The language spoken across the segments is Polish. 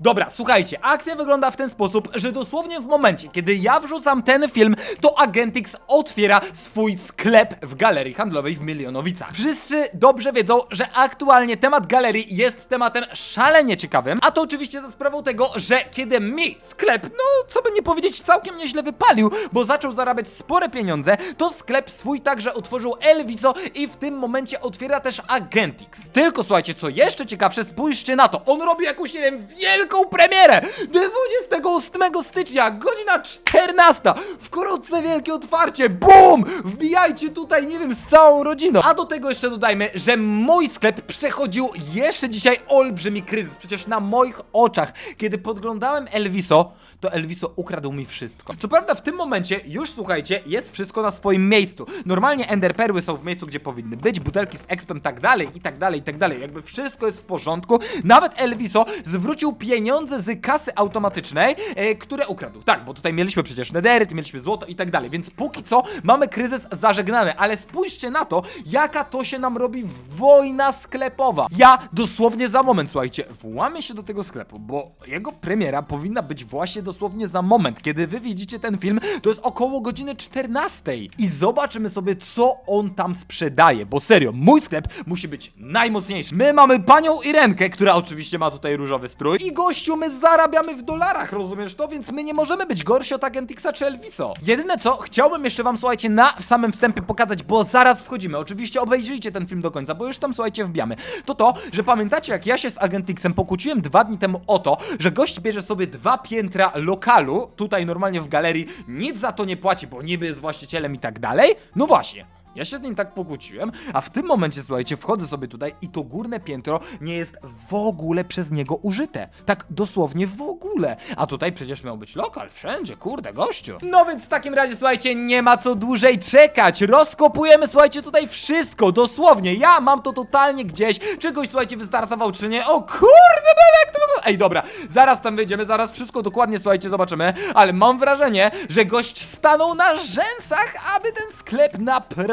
Dobra, słuchajcie, akcja wygląda w ten sposób, że dosłownie w momencie, kiedy ja wrzucam ten film, to Agentix otwiera swój sklep w galerii handlowej w Milionowicach. Wszyscy dobrze wiedzą, że aktualnie temat galerii jest tematem szalenie ciekawym, a to oczywiście za sprawą tego, że kiedy mi sklep, no co by nie powiedzieć, całkiem nieźle wypalił, bo zaczął zarabiać spore pieniądze, to sklep swój także otworzył Elviso i w tym momencie otwiera też Agentix. Tylko słuchajcie, co jeszcze ciekawsze, spójrzcie na to, on robi jakąś, nie wiem, wielką premierę! 28 stycznia, godzina 14, wkrótce wielkie otwarcie, BUM! Wbijajcie tutaj, nie wiem, z całą rodziną. A do tego jeszcze dodajmy, że mój sklep przechodził jeszcze dzisiaj olbrzymi kryzys, przecież na moich oczach, kiedy podglądałem Elviso, to Elviso ukradł mi wszystko. Co prawda w tym momencie już słuchajcie, jest wszystko na swoim miejscu. Normalnie Ender Perły są w miejscu, gdzie powinny być, butelki z expem tak dalej i tak dalej i tak dalej. Jakby wszystko jest w porządku. Nawet Elviso zwrócił pieniądze z kasy automatycznej, e, które ukradł. Tak, bo tutaj mieliśmy przecież nederyt, mieliśmy złoto i tak dalej, więc póki co mamy kryzys zażegnany, ale spójrzcie na to, jaka to się nam robi wojna sklepowa. Ja dosłownie za moment, słuchajcie, włamię się do tego sklepu, bo jego premiera powinna być właśnie dosłownie za moment. Kiedy wy widzicie ten film, to jest około godziny 14 i zobaczymy sobie, co on tam sprzedaje, bo serio, mój sklep musi być najmocniejszy. My mamy panią Irenkę, która oczywiście ma tutaj różowy strój i gościu, my zarabiamy w dolarach, rozumiesz to? Więc my nie możemy być gorsi od Agentixa czy Elviso. Jedyne co, chciałbym jeszcze wam, słuchajcie, na samym wstępie pokazać, bo zaraz wchodzimy. Oczywiście obejrzyjcie ten film do końca, bo już tam, słuchajcie, wbijamy. To to, że pamiętacie, jak ja się z Agentixem pokłóciłem dwa dni temu o to, że gość bierze sobie dwa piętra lokalu, tutaj normalnie w galerii, nic za to nie płaci, bo niby jest właścicielem i tak dalej? No właśnie. Ja się z nim tak pokłóciłem, a w tym momencie, słuchajcie, wchodzę sobie tutaj i to górne piętro nie jest w ogóle przez niego użyte. Tak dosłownie w ogóle. A tutaj przecież miał być lokal, wszędzie, kurde, gościu. No więc w takim razie, słuchajcie, nie ma co dłużej czekać. Rozkopujemy, słuchajcie, tutaj wszystko, dosłownie. Ja mam to totalnie gdzieś. Czy gość, słuchajcie, wystartował, czy nie? O kurde, bele, jak to. Ej, dobra, zaraz tam wyjdziemy, zaraz wszystko dokładnie, słuchajcie, zobaczymy. Ale mam wrażenie, że gość stanął na rzęsach, aby ten sklep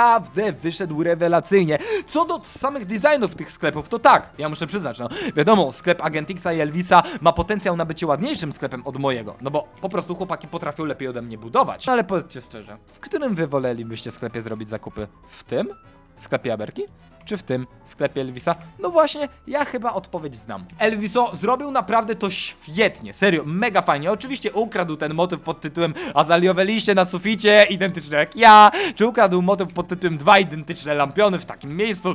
naprawdę wyszedł rewelacyjnie. Co do samych designów tych sklepów, to tak, ja muszę przyznać, no wiadomo, sklep Agentixa i Elvisa ma potencjał na bycie ładniejszym sklepem od mojego, no bo po prostu chłopaki potrafią lepiej ode mnie budować. No ale powiedzcie szczerze, w którym wy wolelibyście sklepie zrobić zakupy? W tym? Sklepie Aberki? Czy w tym sklepie Elvisa? No właśnie, ja chyba odpowiedź znam. Elviso zrobił naprawdę to świetnie, serio, mega fajnie. Oczywiście ukradł ten motyw pod tytułem azaliowe liście na suficie, identyczne jak ja, czy ukradł motyw pod tytułem dwa identyczne lampiony w takim miejscu.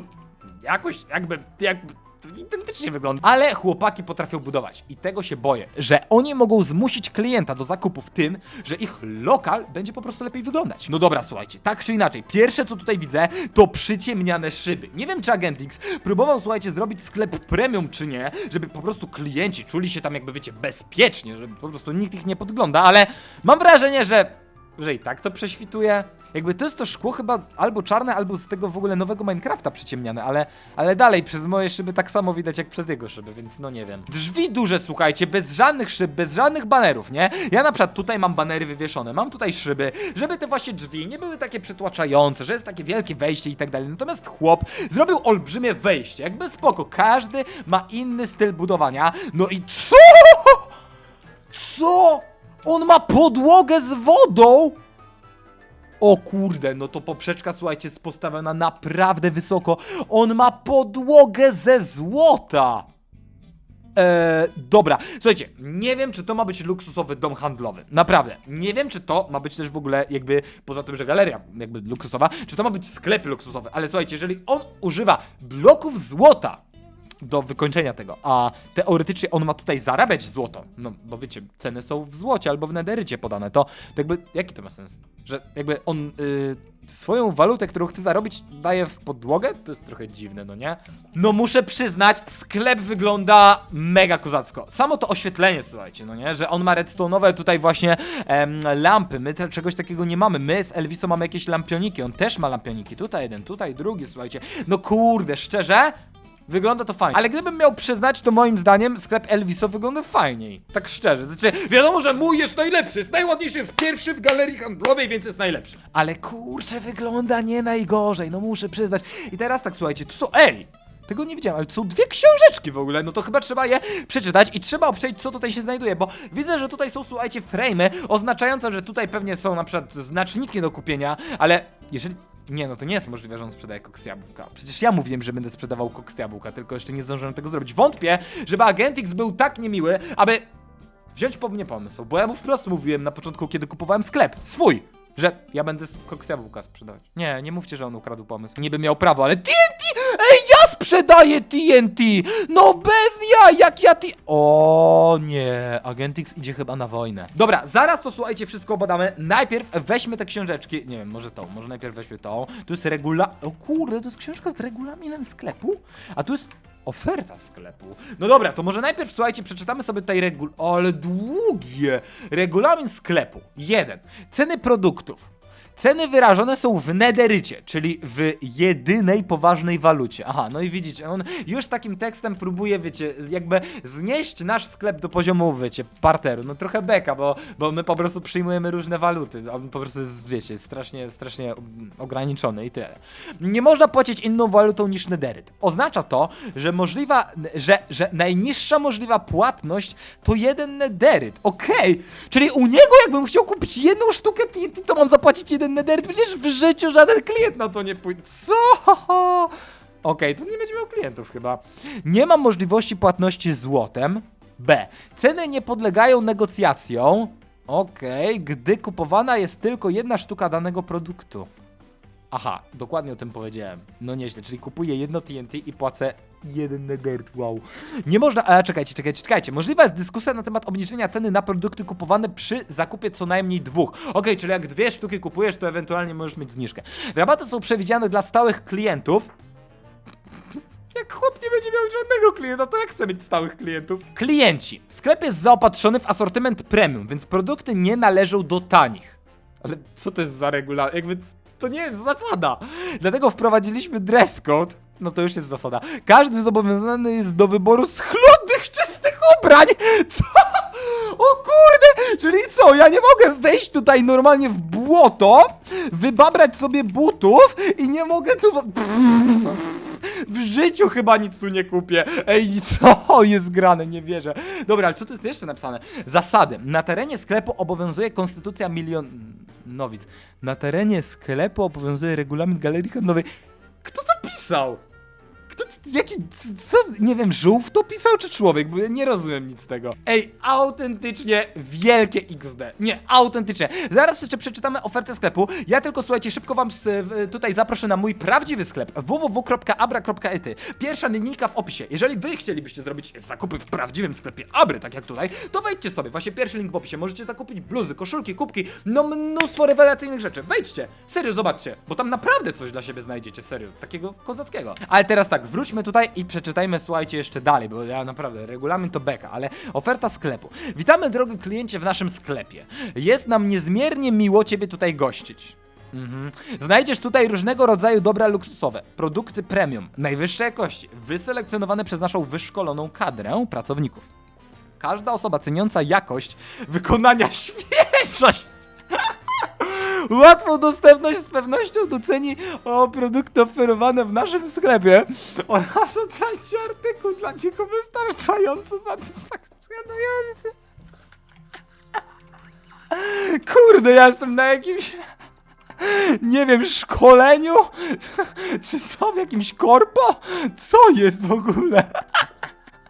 Jakoś jakby, jakby identycznie wygląda. Ale chłopaki potrafią budować i tego się boję, że oni mogą zmusić klienta do zakupu w tym, że ich lokal będzie po prostu lepiej wyglądać. No dobra, słuchajcie, tak czy inaczej, pierwsze co tutaj widzę, to przyciemniane szyby. Nie wiem czy Agentix próbował, słuchajcie, zrobić sklep premium czy nie, żeby po prostu klienci czuli się tam jakby, wiecie, bezpiecznie, żeby po prostu nikt ich nie podgląda, ale mam wrażenie, że że i tak to prześwituje. Jakby to jest to szkło chyba albo czarne, albo z tego w ogóle nowego Minecrafta przyciemniane, ale, ale dalej przez moje szyby tak samo widać jak przez jego szyby, więc no nie wiem. Drzwi duże, słuchajcie, bez żadnych szyb, bez żadnych banerów, nie? Ja na przykład tutaj mam banery wywieszone, mam tutaj szyby, żeby te właśnie drzwi nie były takie przytłaczające, że jest takie wielkie wejście i tak dalej. Natomiast chłop zrobił olbrzymie wejście, jakby spoko, każdy ma inny styl budowania. No i co? Co? On ma podłogę z wodą? O kurde, no to poprzeczka, słuchajcie, jest postawiona naprawdę wysoko. On ma podłogę ze złota. Eee, dobra, słuchajcie, nie wiem, czy to ma być luksusowy dom handlowy. Naprawdę. Nie wiem, czy to ma być też w ogóle jakby, poza tym, że galeria jakby luksusowa, czy to ma być sklep luksusowy. Ale słuchajcie, jeżeli on używa bloków złota do wykończenia tego, a teoretycznie on ma tutaj zarabiać złoto, no bo wiecie, ceny są w złocie albo w nederycie podane, to, to jakby, jaki to ma sens? Że jakby on y, swoją walutę, którą chce zarobić, daje w podłogę? To jest trochę dziwne, no nie? No muszę przyznać, sklep wygląda mega kozacko. Samo to oświetlenie, słuchajcie, no nie? Że on ma redstone'owe tutaj właśnie em, lampy, my czegoś takiego nie mamy, my z Elviso mamy jakieś lampioniki, on też ma lampioniki, tutaj jeden, tutaj drugi, słuchajcie, no kurde, szczerze? Wygląda to fajnie. Ale gdybym miał przyznać, to moim zdaniem sklep Elviso wygląda fajniej. Tak szczerze. Znaczy, wiadomo, że mój jest najlepszy, jest najładniejszy, jest pierwszy w galerii handlowej, więc jest najlepszy. Ale kurczę, wygląda nie najgorzej, no muszę przyznać. I teraz tak, słuchajcie, tu są... Ej! Tego nie widziałem, ale są dwie książeczki w ogóle, no to chyba trzeba je przeczytać i trzeba obczaić, co tutaj się znajduje, bo widzę, że tutaj są, słuchajcie, frame'y oznaczające, że tutaj pewnie są na przykład znaczniki do kupienia, ale jeżeli... Nie, no to nie jest możliwe, że on sprzedaje koks jabłka. Przecież ja mówiłem, że będę sprzedawał koks jabłka, tylko jeszcze nie zdążyłem tego zrobić. Wątpię, żeby Agentix był tak niemiły, aby wziąć po mnie pomysł, bo ja mu wprost mówiłem na początku, kiedy kupowałem sklep, swój, że ja będę koks jabłka sprzedawać. Nie, nie mówcie, że on ukradł pomysł. Niby miał prawo, ale TNT! Ej, ja sprzedaję TNT! No bez ja, jak ja ti... O nie, Agentix idzie chyba na wojnę. Dobra, zaraz to słuchajcie, wszystko badamy. Najpierw weźmy te książeczki, nie wiem, może tą, może najpierw weźmy tą. Tu jest regula... O kurde, to jest książka z regulaminem sklepu? A tu jest oferta sklepu. No dobra, to może najpierw słuchajcie, przeczytamy sobie tutaj regul... Ale długie! Regulamin sklepu. Jeden. Ceny produktów. Ceny wyrażone są w nederycie, czyli w jedynej poważnej walucie. Aha, no i widzicie, on już takim tekstem próbuje, wiecie, jakby znieść nasz sklep do poziomu, wiecie, parteru. No trochę beka, bo, bo my po prostu przyjmujemy różne waluty. On po prostu jest, wiecie, strasznie, strasznie ograniczony i tyle. Nie można płacić inną walutą niż nederyt. Oznacza to, że możliwa, że, że najniższa możliwa płatność to jeden nederyt. Okej, czyli u niego jakbym chciał kupić jedną sztukę to mam zapłacić jeden nederyt. Przecież w życiu żaden klient na to nie pójdzie. Co? Okej, to nie będzie miał klientów chyba. Nie mam możliwości płatności złotem. B. Ceny nie podlegają negocjacjom. Okej, gdy kupowana jest tylko jedna sztuka danego produktu. Aha, dokładnie o tym powiedziałem. No nieźle, czyli kupuję jedno TNT i płacę jeden nedert, wow. Nie można, a czekajcie, czekajcie, czekajcie. Możliwa jest dyskusja na temat obniżenia ceny na produkty kupowane przy zakupie co najmniej dwóch. Okej, czyli jak dwie sztuki kupujesz, to ewentualnie możesz mieć zniżkę. Rabaty są przewidziane dla stałych klientów. Jak chłop nie będzie miał żadnego klienta, to jak chce mieć stałych klientów? Klienci. Sklep jest zaopatrzony w asortyment premium, więc produkty nie należą do tanich. Ale co to jest za regula? Jakby to nie jest zasada. Dlatego wprowadziliśmy dress code. No to już jest zasada. Każdy zobowiązany jest do wyboru schludnych, czystych ubrań. Co? O kurde! Czyli co? Ja nie mogę wejść tutaj normalnie w błoto, wybabrać sobie butów i nie mogę tu... W życiu chyba nic tu nie kupię. Ej, co jest grane? Nie wierzę. Dobra, ale co tu jest jeszcze napisane? Zasady. Na terenie sklepu obowiązuje konstytucja milionowic. Na terenie sklepu obowiązuje regulamin galerii handlowej. Kto to pisał? Kto, jaki, co, nie wiem, żółw to pisał, czy człowiek? Bo ja nie rozumiem nic z tego. Ej, autentycznie wielkie XD. Nie, autentycznie. Zaraz jeszcze przeczytamy ofertę sklepu. Ja tylko, słuchajcie, szybko wam w- tutaj zaproszę na mój prawdziwy sklep www.abra.ety. Pierwsza linijka w opisie. Jeżeli wy chcielibyście zrobić zakupy w prawdziwym sklepie Abry, tak jak tutaj, to wejdźcie sobie. Właśnie pierwszy link w opisie. Możecie zakupić bluzy, koszulki, kubki, no mnóstwo rewelacyjnych rzeczy. Wejdźcie. Serio, zobaczcie. Bo tam naprawdę coś dla siebie znajdziecie. Serio. Takiego kozackiego. Ale teraz tak, wróćmy tutaj i przeczytajmy, słuchajcie, jeszcze dalej, bo ja naprawdę, regulamin to beka, ale oferta sklepu. Witamy, drogi kliencie, w naszym sklepie. Jest nam niezmiernie miło Ciebie tutaj gościć. Mhm. Znajdziesz tutaj różnego rodzaju dobra luksusowe, produkty premium, najwyższej jakości, wyselekcjonowane przez naszą wyszkoloną kadrę pracowników. Każda osoba ceniąca jakość wykonania świeżość Łatwą dostępność z pewnością doceni o produkty oferowane w naszym sklepie oraz oddajcie artykuł dla niego wystarczająco satysfakcjonujący. Kurde, ja jestem na jakimś nie wiem, szkoleniu? Czy co, w jakimś korpo? Co jest w ogóle?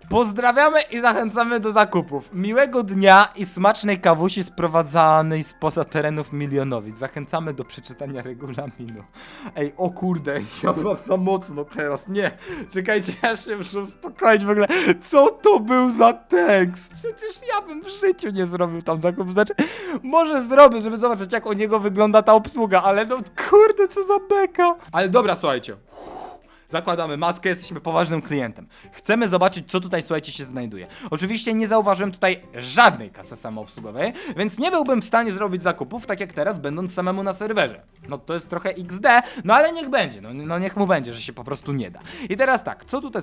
Pozdrawiamy i zachęcamy do zakupów. Miłego dnia i smacznej kawusi sprowadzanej spoza terenów milionowic. Zachęcamy do przeczytania regulaminu. Ej, o kurde, ja mam za mocno teraz. Nie, czekajcie, ja się muszę uspokoić w ogóle. Co to był za tekst? Przecież ja bym w życiu nie zrobił tam zakupów. Znaczy, może zrobię, żeby zobaczyć jak u niego wygląda ta obsługa, ale no kurde, co za beka. Ale dobra, słuchajcie. Zakładamy maskę, jesteśmy poważnym klientem. Chcemy zobaczyć, co tutaj, słuchajcie, się znajduje. Oczywiście nie zauważyłem tutaj żadnej kasy samoobsługowej, więc nie byłbym w stanie zrobić zakupów, tak jak teraz, będąc samemu na serwerze. No to jest trochę XD, no ale niech będzie, no, no niech mu będzie, że się po prostu nie da. I teraz tak, co tutaj...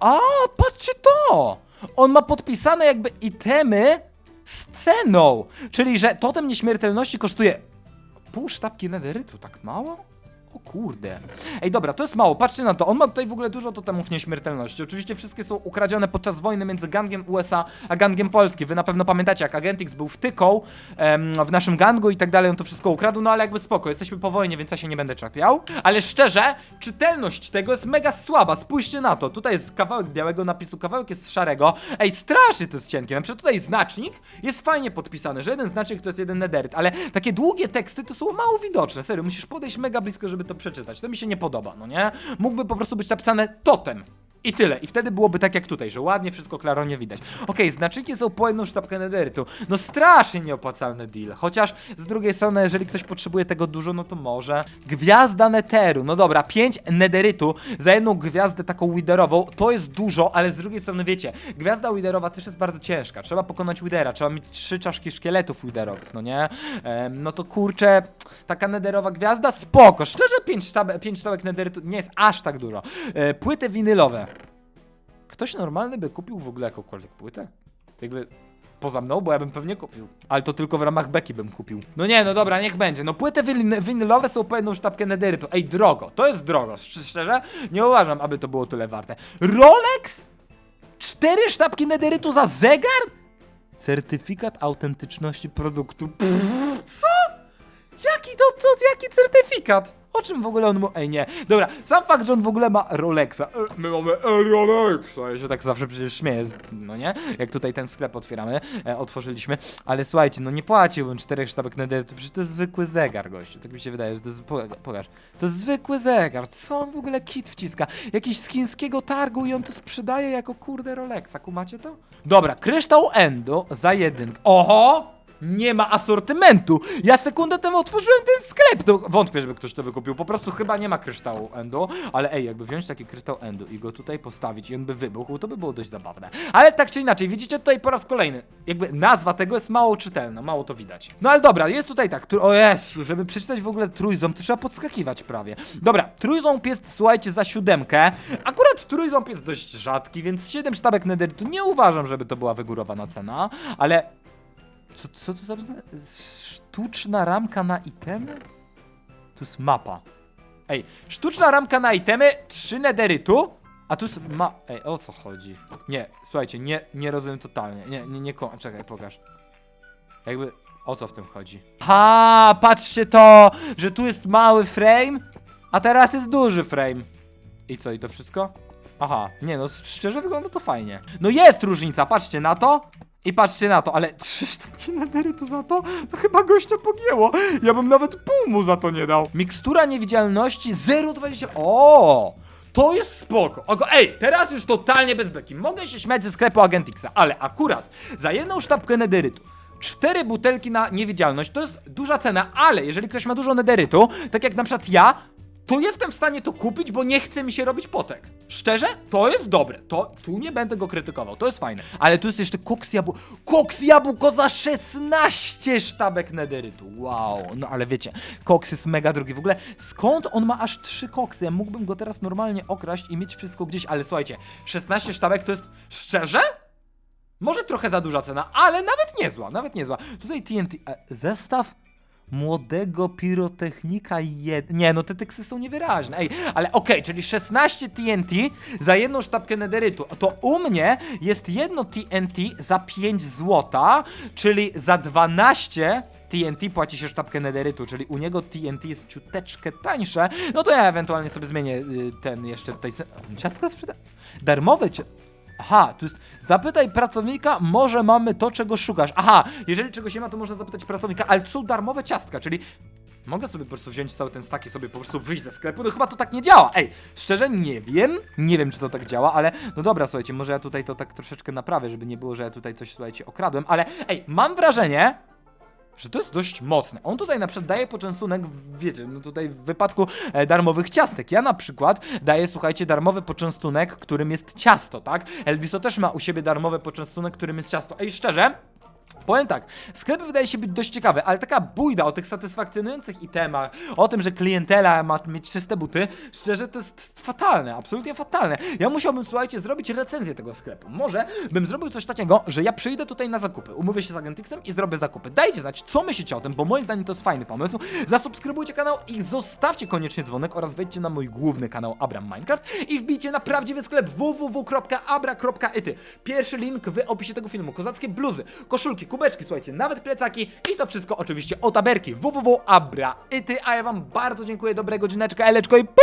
A, patrzcie to! On ma podpisane jakby itemy z ceną, czyli że totem nieśmiertelności kosztuje pół sztabki nederytu, tak mało? Kurde. Ej, dobra, to jest mało. Patrzcie na to. On ma tutaj w ogóle dużo totemów nieśmiertelności. Oczywiście wszystkie są ukradzione podczas wojny między gangiem USA a gangiem polskim. Wy na pewno pamiętacie, jak Agentix był wtyką em, w naszym gangu i tak dalej, on to wszystko ukradł, no ale jakby spoko, jesteśmy po wojnie, więc ja się nie będę czepiał. Ale szczerze, czytelność tego jest mega słaba. Spójrzcie na to. Tutaj jest kawałek białego napisu, kawałek jest szarego. Ej, strasznie to jest cienkie. Na przykład tutaj znacznik jest fajnie podpisany, że jeden znacznik to jest jeden nederyt, ale takie długie teksty to są mało widoczne. Serio, musisz podejść mega blisko, żeby przeczytać. To mi się nie podoba, no nie? Mógłby po prostu być napisane totem. I tyle. I wtedy byłoby tak jak tutaj, że ładnie wszystko klarownie widać. Okej, znaczniki są jedną sztabkę nederytu. No strasznie nieopłacalny deal. Chociaż z drugiej strony, jeżeli ktoś potrzebuje tego dużo, no to może. Gwiazda neteru. No dobra, 5 nederytu za jedną gwiazdę taką widerową to jest dużo, ale z drugiej strony wiecie, gwiazda widerowa też jest bardzo ciężka. Trzeba pokonać widera, trzeba mieć trzy czaszki szkieletów widerowych, no nie? No to kurczę, taka nederowa gwiazda, spoko. Szczerze, 5 sztabek, pięć sztabek nederytu nie jest aż tak dużo. E, płyty winylowe. Ktoś normalny by kupił w ogóle jakąkolwiek płytę? Jakby poza mną, bo ja bym pewnie kupił. Ale to tylko w ramach beki bym kupił. No nie, no dobra, niech będzie. No płyty win- winylowe są po jedną sztabkę nederytu. Ej, drogo, to jest drogo. Szcz- Szczerze, nie uważam, aby to było tyle warte. Rolex? Cztery sztabki nederytu za zegar? Certyfikat autentyczności produktu. Pff, co? Jaki to, co, jaki certyfikat? O czym w ogóle on mu... Ej, nie. Dobra, sam fakt, że on w ogóle ma Rolexa. E, My mamy e, Rolexa. Ja się tak zawsze przecież śmieję, z- no nie? Jak tutaj ten sklep otwieramy, e, otworzyliśmy. Ale słuchajcie, no nie płaciłbym czterech sztabek nederytu, przecież to jest zwykły zegar, gościu. Tak mi się wydaje, że to jest... Pokaż. To jest zwykły zegar. Co on w ogóle kit wciska? Jakiś z chińskiego targu i on to sprzedaje jako kurde Rolexa. Kumacie to? Dobra, kryształ Endo za jedynkę. Oho! Nie ma asortymentu. Ja sekundę temu otworzyłem ten sklep. To wątpię, żeby ktoś to wykupił. Po prostu chyba nie ma kryształu Endo. Ale ej, jakby wziąć taki kryształ Endo i go tutaj postawić i on by wybuchł, to by było dość zabawne. Ale tak czy inaczej, widzicie tutaj po raz kolejny. Jakby nazwa tego jest mało czytelna, mało to widać. No ale dobra, jest tutaj tak. O Jezu, żeby przeczytać w ogóle trójząb, to trzeba podskakiwać prawie. Dobra, trójząb jest, słuchajcie, za siódemkę. Akurat trójząb jest dość rzadki, więc 7 sztabek nederytu nie uważam, żeby to była wygórowana cena, ale co, co to za sztuczna ramka na itemy? Tu jest mapa. Ej, sztuczna ramka na itemy, 3 nederytu, a tu jest ma... Ej, o co chodzi? Nie, słuchajcie, nie, nie rozumiem totalnie. Nie, nie, nie, ko- czekaj, pokaż. Jakby, o co w tym chodzi? Ha, patrzcie to, że tu jest mały frame, a teraz jest duży frame. I co, i to wszystko? Aha, nie no, szczerze wygląda to fajnie. No jest różnica, patrzcie na to i patrzcie na to, ale trzy sztabki nederytu za to, to chyba gościa pogięło. Ja bym nawet pół mu za to nie dał. Mikstura niewidzialności 0,20. O! To jest spoko. Ogo, ej, teraz już totalnie bez beki. Mogę się śmiać ze sklepu Agentixa, ale akurat za jedną sztabkę nederytu Cztery butelki na niewidzialność to jest duża cena, ale jeżeli ktoś ma dużo nederytu, tak jak na przykład ja, to jestem w stanie to kupić, bo nie chce mi się robić potek. Szczerze, to jest dobre. To, tu nie będę go krytykował, to jest fajne. Ale tu jest jeszcze koks jabłko. Koks jabłko za 16 sztabek nederytu. Wow, no ale wiecie, koks jest mega drogi. W ogóle skąd on ma aż 3 koksy? Ja mógłbym go teraz normalnie okraść i mieć wszystko gdzieś, ale słuchajcie, 16 sztabek to jest szczerze? Może trochę za duża cena, ale nawet niezła, nawet niezła. Tutaj TNT. E, zestaw młodego pirotechnika jed... Nie, no te teksty są niewyraźne. Ej, ale okej, czyli 16 TNT za jedną sztabkę nederytu. To u mnie jest jedno TNT za 5 złota, czyli za 12 TNT płaci się sztabkę nederytu, czyli u niego TNT jest ciuteczkę tańsze, no to ja ewentualnie sobie zmienię y, ten jeszcze tutaj... Ciastka sprzeda... Darmowe cie... Aha, tu jest. Zapytaj pracownika, może mamy to, czego szukasz. Aha, jeżeli czegoś nie ma, to można zapytać pracownika, ale są darmowe ciastka, czyli. Mogę sobie po prostu wziąć cały ten stak i sobie po prostu wyjść ze sklepu? No chyba to tak nie działa. Ej, szczerze nie wiem. Nie wiem, czy to tak działa, ale no dobra, słuchajcie, może ja tutaj to tak troszeczkę naprawię, żeby nie było, że ja tutaj coś, słuchajcie, okradłem, ale ej, mam wrażenie, że to jest dość mocne. On tutaj na przykład daje poczęstunek, wiecie, no tutaj w wypadku e, darmowych ciastek. Ja na przykład daję, słuchajcie, darmowy poczęstunek, którym jest ciasto, tak? Elviso też ma u siebie darmowy poczęstunek, którym jest ciasto. Ej, szczerze, Powiem tak, sklep wydaje się być dość ciekawy, ale taka bójda o tych satysfakcjonujących itemach, o tym, że klientela ma mieć czyste buty, szczerze to jest fatalne, absolutnie fatalne. Ja musiałbym, słuchajcie, zrobić recenzję tego sklepu. Może bym zrobił coś takiego, że ja przyjdę tutaj na zakupy, umówię się z Agentixem i zrobię zakupy. Dajcie znać, co myślicie o tym, bo moim zdaniem to jest fajny pomysł. Zasubskrybujcie kanał i zostawcie koniecznie dzwonek oraz wejdźcie na mój główny kanał Abram Minecraft i wbijcie na prawdziwy sklep www.abra.ity. Pierwszy link w opisie tego filmu. Kozackie bluzy, koszulki, kubeczki, słuchajcie, nawet plecaki i to wszystko oczywiście o taberki www.abra.ity. A ja wam bardzo dziękuję, dobrego dzineczka, eleczko i pu!